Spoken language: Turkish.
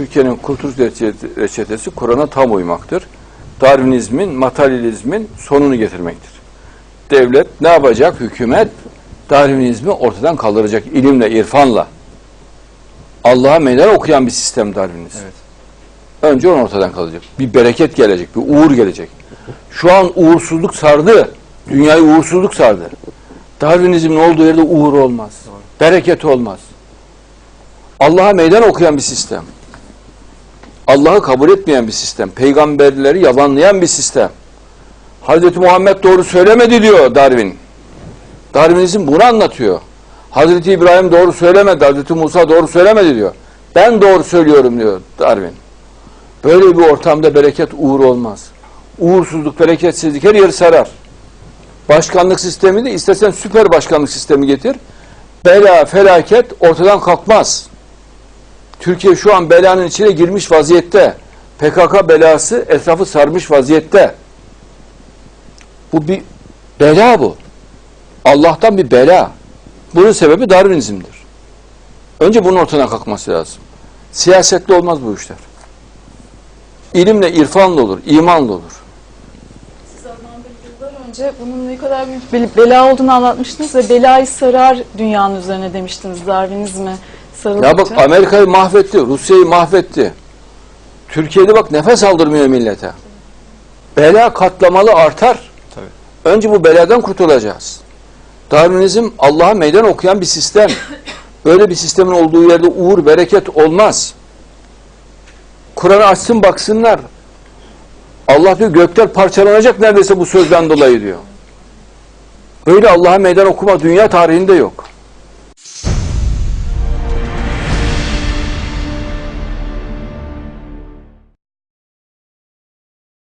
Türkiye'nin kurtuluş reçete- reçetesi Kur'an'a tam uymaktır. Darwinizmin, materyalizmin sonunu getirmektir. Devlet ne yapacak? Hükümet Darwinizmi ortadan kaldıracak ilimle, irfanla. Allah'a meydan okuyan bir sistem Darwinizm. Evet. Önce onu ortadan kalacak. Bir bereket gelecek, bir uğur gelecek. Şu an uğursuzluk sardı. Dünyayı uğursuzluk sardı. Darwinizmin olduğu yerde uğur olmaz. Bereket olmaz. Allah'a meydan okuyan bir sistem. Allah'ı kabul etmeyen bir sistem. Peygamberleri yalanlayan bir sistem. Hazreti Muhammed doğru söylemedi diyor Darwin. Darwinizm bunu anlatıyor. Hazreti İbrahim doğru söylemedi, Hazreti Musa doğru söylemedi diyor. Ben doğru söylüyorum diyor Darwin. Böyle bir ortamda bereket uğur olmaz. Uğursuzluk, bereketsizlik her yeri sarar. Başkanlık sistemi de istesen süper başkanlık sistemi getir. Bela, felaket ortadan kalkmaz. Türkiye şu an belanın içine girmiş vaziyette. PKK belası etrafı sarmış vaziyette. Bu bir bela bu. Allah'tan bir bela. Bunun sebebi Darwinizmdir. Önce bunun ortadan kalkması lazım. Siyasetle olmaz bu işler. İlimle, irfanla olur, imanla olur. Siz yıllar önce bunun ne kadar büyük bir bela olduğunu anlatmıştınız ve belayı sarar dünyanın üzerine demiştiniz Darwinizme sarılınca. Ya bak Amerika'yı mahvetti, Rusya'yı mahvetti. Türkiye'de bak nefes aldırmıyor millete. Bela katlamalı artar. Tabii. Önce bu beladan kurtulacağız. Darwinizm Allah'a meydan okuyan bir sistem. Böyle bir sistemin olduğu yerde uğur, bereket olmaz. Kur'an'ı açsın baksınlar. Allah diyor gökler parçalanacak neredeyse bu sözden dolayı diyor. Böyle Allah'a meydan okuma dünya tarihinde yok.